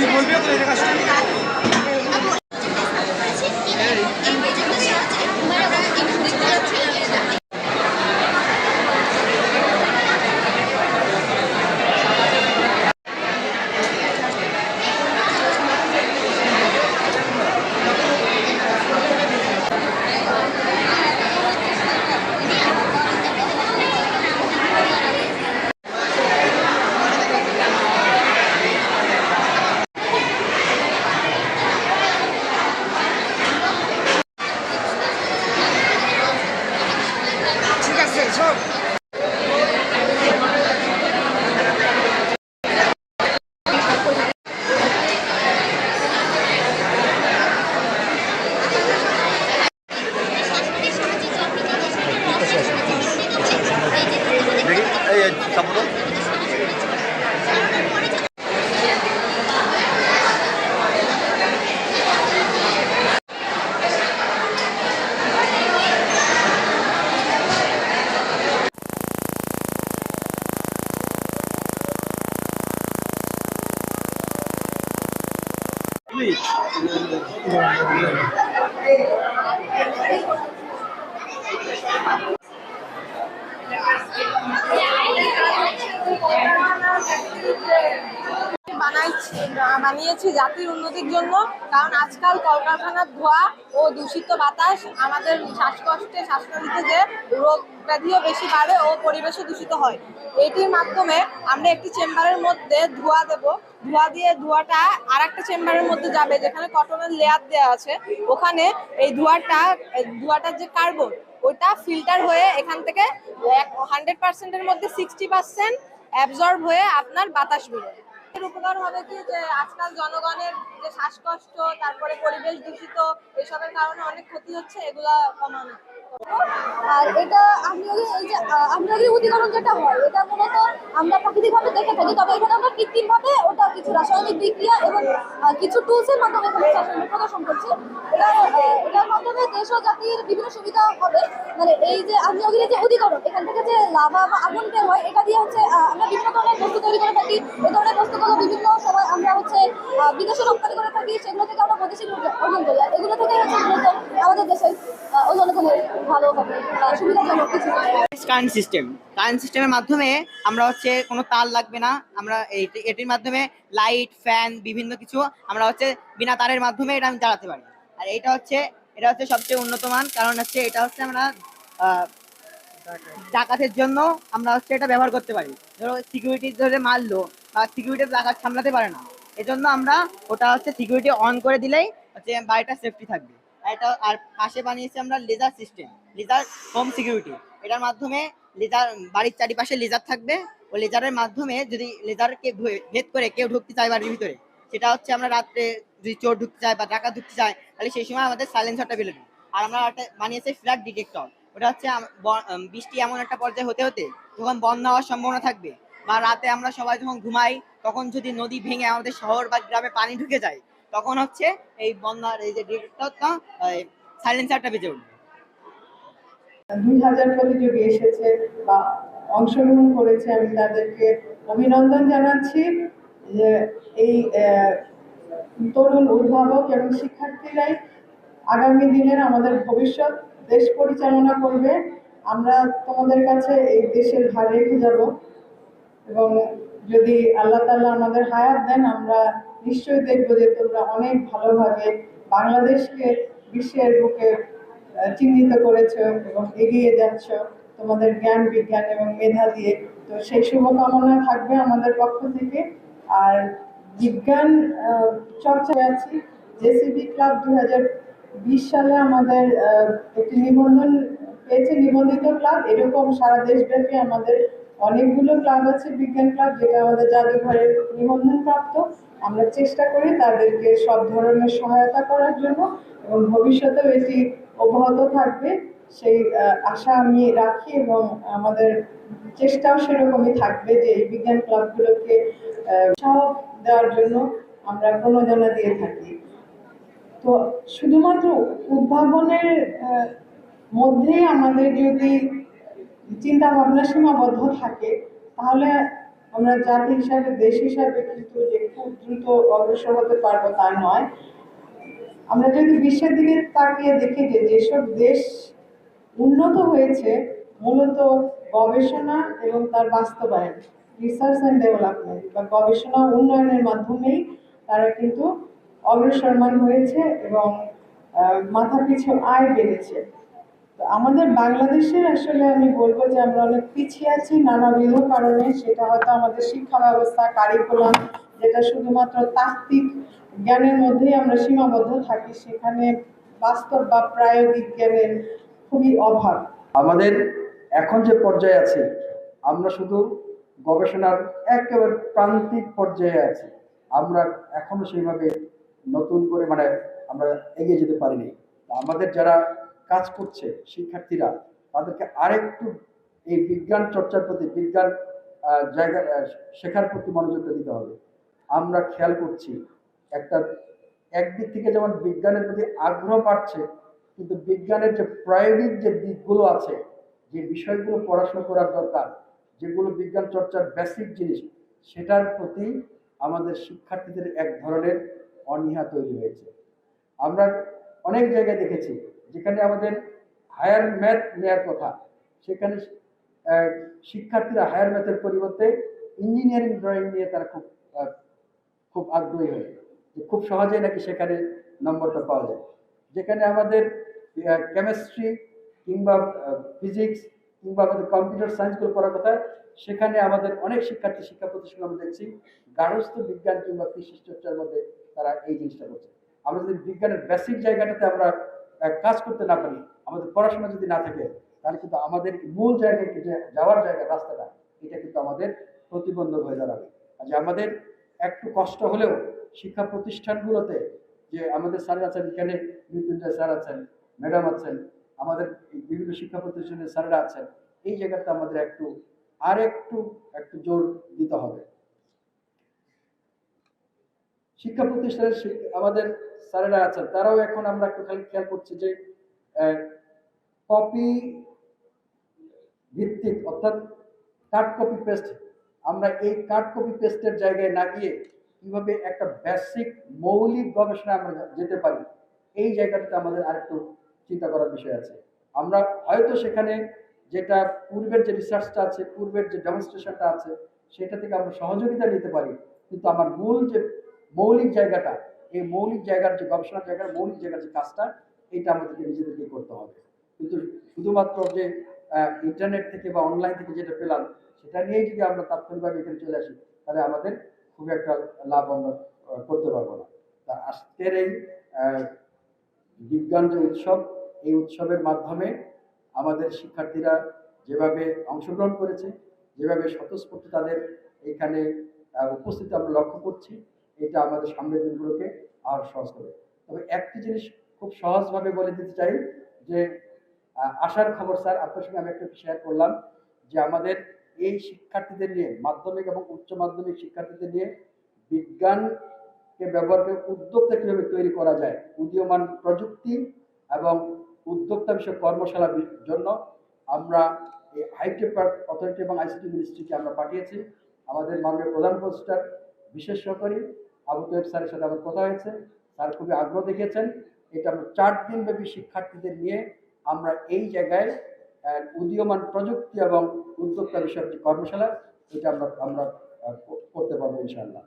তুই বলবি asli. বানাইছি, বানিয়েছি জাতির উন্নতির জন্য। কারণ আজকাল কলকারখানার ধোঁয়া ও দূষিত বাতাস আমাদের শ্বাসকষ্টে, শ্বাসনালীতে যে রোগ ব্যাধিও বেশি বাড়ে ও পরিবেশও দূষিত হয়। এটির মাধ্যমে আমরা একটি চেম্বারের মধ্যে ধোঁয়া দেব। ধোঁয়া দিয়ে ধোঁয়াটা আর একটা চেম্বারের মধ্যে যাবে, যেখানে কটনের লেয়ার দেওয়া আছে। ওখানে এই ধোঁয়াটা ধোঁয়াটার যে কার্বন ওটা ফিল্টার হয়ে এখান থেকে হান্ড্রেড পার্সেন্টের মধ্যে সিক্সটি পার্সেন্ট অ্যাবজর্ব হয়ে আপনার বাতাস বেরোয়। এর উপকার হবে কি যে আজকাল জনগণের যে শ্বাসকষ্ট, তারপরে পরিবেশ দূষিত, এসবের কারণে অনেক ক্ষতি হচ্ছে, এগুলা কমানো। আর এটা আমলিগি এই যে আমলিগি উদ্দীকরণ যেটা হয়, এটা মূলত আমরা প্রাকৃতিকভাবে দেখে থাকি। তবে এখানে আমরা কৃত্রিমভাবে ওটা কিছু রাসায়নিক বিক্রিয়া এবং কিছু টুলসের মাধ্যমে এখানে প্রদর্শন করছি। এটা এটার মাধ্যমে দেশ ও জাতির বিভিন্ন সুবিধা হবে। মানে এই যে আগ্নেয়গিরির যে উদ্দীকরণ এখান থেকে যে লাভা বা আগুন বের হয়, এটা দিয়ে হচ্ছে আমরা বিভিন্ন ধরনের বস্তু তৈরি করে থাকি। এই ধরনের বস্তুগুলো বিভিন্ন সময় আমরা হচ্ছে বিদেশে রপ্তানি করে থাকি, সেগুলো থেকে আমরা বৈদেশিক অর্জন করি। আর এগুলো থেকে হচ্ছে আমাদের দেশের কারেন্ট সিস্টেম কারেন্ট সিস্টেমের মাধ্যমে আমরা হচ্ছে কোনো তার লাগবে না, আমরা এটির মাধ্যমে লাইট ফ্যান বিভিন্ন কিছু আমরা হচ্ছে বিনা তারের মাধ্যমে এটা আমি চালাতে পারি। আর এটা হচ্ছে এটা হচ্ছে সবচেয়ে উন্নত মান, কারণ হচ্ছে এটা হচ্ছে আমরা ডাকাতের জন্য আমরা হচ্ছে এটা ব্যবহার করতে পারি। ধরো সিকিউরিটি ধরে মারলো, বা সিকিউরিটি ডাকাত সামলাতে পারে না, এজন্য আমরা ওটা হচ্ছে সিকিউরিটি অন করে দিলেই হচ্ছে বাড়িটা সেফটি থাকবে। এটা আর পাশে বানিয়েছি আমরা laser system laser home security এটার মাধ্যমে লেজার বাড়ির চারিপাশে লেজার থাকবে। ও লেজারের মাধ্যমে যদি লেজারকে ভেদ করে কেউ ঢুকতে চায় বাড়ির ভিতরে, সেটা হচ্ছে আমরা রাত্রে যদি চোর ঢুকতে চায় বা ডাকাত ঢুকতে চায়, তাহলে সেই সময় আমাদের সাইলেন্সারটা বেরোবে আর আমরা একটা বানিয়েছি ফ্ল্যাট ডিটেক্টর ওটা হচ্ছে বৃষ্টি এমন একটা পর্যায়ে হতে হতে যখন বন্যা হওয়ার সম্ভাবনা থাকবে। বা রাতে আমরা সবাই যখন ঘুমাই, তখন যদি নদী ভেঙে আমাদের শহর বা গ্রামে পানি ঢুকে যায় তখন হচ্ছে এই বন্যার এই যে সাইলেন্সারটা বেজে উঠবে দুই হাজার প্রতিযোগী এসেছে বা অংশগ্রহণ করেছে। আমি তাদেরকে অভিনন্দন জানাচ্ছি যে এই তরুণ উদ্ভাবক এবং শিক্ষার্থীরাই আগামী দিনের আমাদের ভবিষ্যৎ দেশ পরিচালনা করবে। আমরা তোমাদের কাছে এই দেশের ভার রেখে যাব এবং যদি আল্লাহ তাআলা আমাদের হায়াত দেন, আমরা নিশ্চয়ই দেখব যে তোমরা অনেক ভালোভাবে বাংলাদেশকে বিশ্বের বুকে চিহ্নিত করেছ এবং এগিয়ে যাচ্ছ তোমাদের জ্ঞান, বিজ্ঞান এবং মেধা দিয়ে। তো সেই শুভকামনা থাকবে আমাদের পক্ষ থেকে। আর বিজ্ঞান চর্চায় আছি। জেসিবি ক্লাব দু হাজার বিশ সালে আমাদের একটি নিবন্ধন পেয়েছে, নিবন্ধিত ক্লাব। এরকম সারা দেশব্যাপী আমাদের অনেকগুলো ক্লাব আছে, বিজ্ঞান ক্লাব, যেটা আমাদের জাদুঘরের নিবন্ধন প্রাপ্ত। আমরা চেষ্টা করি তাদেরকে সব ধরনের সহায়তা করার জন্য এবং ভবিষ্যতেও এটি অব্যাহত থাকবে। সেই আশা আমি রাখি এবং আমাদের চেষ্টাও সেরকমই থাকবে যে এই বিজ্ঞান ক্লাবগুলোকে উৎসাহ দেওয়ার জন্য আমরা প্রণোদনা দিয়ে থাকি। তো শুধুমাত্র উদ্ভাবনের মধ্যেই আমাদের যদি চিন্তা ভাবনা সীমাবদ্ধ থাকে তাহলে আমরা জাতি হিসাবে দেশ হিসাবে কিন্তু যে খুব দ্রুত অগ্রসর হতে পারব তা নয়। আমরা যদি বিশ্বের দিকে তাকিয়ে দেখি যে যেসব দেশ উন্নত হয়েছে মূলত গবেষণা এবং তার বাস্তবায়ন রিসার্চ অ্যান্ড ডেভেলপমেন্ট বা গবেষণা উন্নয়নের মাধ্যমেই তারা কিন্তু অগ্রসরমান হয়েছে এবং আহ, মাথাপিছু আয় বেড়েছে। আমাদের বাংলাদেশের আসলে আমি বলব যে আমরা অনেক পিছিয়ে আছি নানাবিধ কারণে। সেটা হয়তো আমাদের শিক্ষা ব্যবস্থা কারিকুলাম যেটা শুধুমাত্র তাত্ত্বিক জ্ঞানের মধ্যেই আমরা সীমাবদ্ধ থাকি, সেখানে বাস্তব বা প্রায়োগিক জ্ঞানের খুবই অভাব। আমাদের এখন যে পর্যায়ে আছে, আমরা শুধু গবেষণার একেবারে প্রান্তিক পর্যায়ে আছি। আমরা এখনও সেইভাবে নতুন করে মানে আমরা এগিয়ে যেতে পারিনি। আমাদের যারা কাজ করছে শিক্ষার্থীরা, তাদেরকে আরেকটু এই বিজ্ঞান চর্চার প্রতি, বিজ্ঞান জায়গা শেখার প্রতি মনোযোগটা দিতে হবে। আমরা খেয়াল করছি, একটা, একদিক থেকে যেমন বিজ্ঞানের প্রতি আগ্রহ বাড়ছে, কিন্তু বিজ্ঞানের যে প্রায়োগিক যে দিকগুলো আছে, যে বিষয়গুলো পড়াশোনা করার দরকার, যেগুলো বিজ্ঞান চর্চার বেসিক জিনিস, সেটার প্রতি আমাদের শিক্ষার্থীদের এক ধরনের অনীহা তৈরি হয়েছে। আমরা অনেক জায়গায় দেখেছি যেখানে আমাদের হায়ার ম্যাথ নেওয়ার কথা, সেখানে শিক্ষার্থীরা হায়ার ম্যাথের পরিবর্তে ইঞ্জিনিয়ারিং ড্রয়িং নিয়ে তারা খুব খুব আগ্রহী হয় খুব সহজেই নাকি সেখানে নম্বরটা পাওয়া যায়। যেখানে আমাদের কেমিস্ট্রি কিংবা ফিজিক্স কিংবা আমাদের কম্পিউটার সায়েন্সগুলো পড়ার কথা, সেখানে আমাদের অনেক শিক্ষার্থী শিক্ষা প্রতিষ্ঠান আমরা দেখছি গার্হস্থ বিজ্ঞান কিংবা কৃষি চর্চার মধ্যে তারা এই জিনিসটা করছে। আমরা যদি বিজ্ঞানের বেসিক জায়গাটাতে আমরা কাজ করতে না পারি, আমাদের পড়াশোনা যদি না থাকে, তাহলে কিন্তু আমাদের মূল জায়গায় যে যাওয়ার জায়গা, রাস্তাটা, এটা কিন্তু আমাদের প্রতিবন্ধক হয়ে দাঁড়াবে। যে আমাদের একটু কষ্ট হলেও শিক্ষা প্রতিষ্ঠানগুলোতে যে আমাদের স্যার আছেন, এখানে মৃত্যুঞ্জয় স্যার আছেন, ম্যাডাম আছেন, আমাদের বিভিন্ন শিক্ষা প্রতিষ্ঠানের স্যাররা আছেন, এই জায়গাটা আমাদের একটু, আর একটু একটু জোর দিতে হবে। শিক্ষা প্রতিষ্ঠানের আমাদের স্যারেরা আছেন, তারাও এখন আমরা একটু খালি খেয়াল করছি যে কপি ভিত্তিক অর্থাৎ কাট কপি পেস্ট আমরা এই কাট কপি পেস্টের জায়গায় না গিয়ে কীভাবে একটা বেসিক মৌলিক গবেষণা আমরা যেতে পারি, এই জায়গাটাতে আমাদের আরেকটু চিন্তা করার বিষয় আছে। আমরা হয়তো সেখানে যেটা পূর্বের যে রিসার্চটা আছে, পূর্বের যে ডেমনস্ট্রেশনটা আছে, সেটা থেকে আমরা সহযোগিতা নিতে পারি, কিন্তু আমার মূল যে মৌলিক জায়গাটা এই মৌলিক জায়গার যে গবেষণার জায়গার মৌলিক জায়গার যে কাজটা, এটা আমাদেরকে নিজেদেরকে করতে হবে। কিন্তু শুধুমাত্র যে ইন্টারনেট থেকে বা অনলাইন থেকে যেটা পেলাম, সেটা নিয়েই যদি আমরা তাৎক্ষণিকভাবে এখানে চলে আসি, তাহলে আমাদের খুব একটা লাভ আমরা করতে পারব না। তা আজকের এই বিজ্ঞান যে উৎসব, এই উৎসবের মাধ্যমে আমাদের শিক্ষার্থীরা যেভাবে অংশগ্রহণ করেছে, যেভাবে স্বতঃস্ফূর্ত তাদের এখানে উপস্থিতি আমরা লক্ষ্য করছি এটা আমাদের সামনের দিনগুলোকে আর সহজ করে। তবে একটি জিনিস খুব সহজভাবে বলে দিতে চাই যে আশার খবর স্যার, আপনার সঙ্গে আমি একটু শেয়ার করলাম যে আমাদের এই শিক্ষার্থীদের নিয়ে, মাধ্যমিক এবং উচ্চ মাধ্যমিক শিক্ষার্থীদের নিয়ে বিজ্ঞানকে ব্যবহার করে উদ্যোক্তা কীভাবে তৈরি করা যায়, উদীয়মান প্রযুক্তি এবং উদ্যোক্তা বিষয়ক কর্মশালার জন্য আমরা এই হাইটেক পার্ক অথরিটি এবং আইসিটি মিনিস্ট্রিকে আমরা পাঠিয়েছি। আমাদের মাননীয় প্রধান উপদেষ্টার বিশেষ সহকারী আবু তোয়েব স্যারের সাথে আমার কথা হয়েছে। স্যার খুবই আগ্রহ দেখিয়েছেন। এটা আমরা চার দিন ব্যাপী শিক্ষার্থীদের নিয়ে আমরা এই জায়গায় উদীয়মান প্রযুক্তি এবং উদ্যোক্তা বিষয়ক যে কর্মশালা, এটা আমরা আমরা করতে পারব ইনশাআল্লাহ।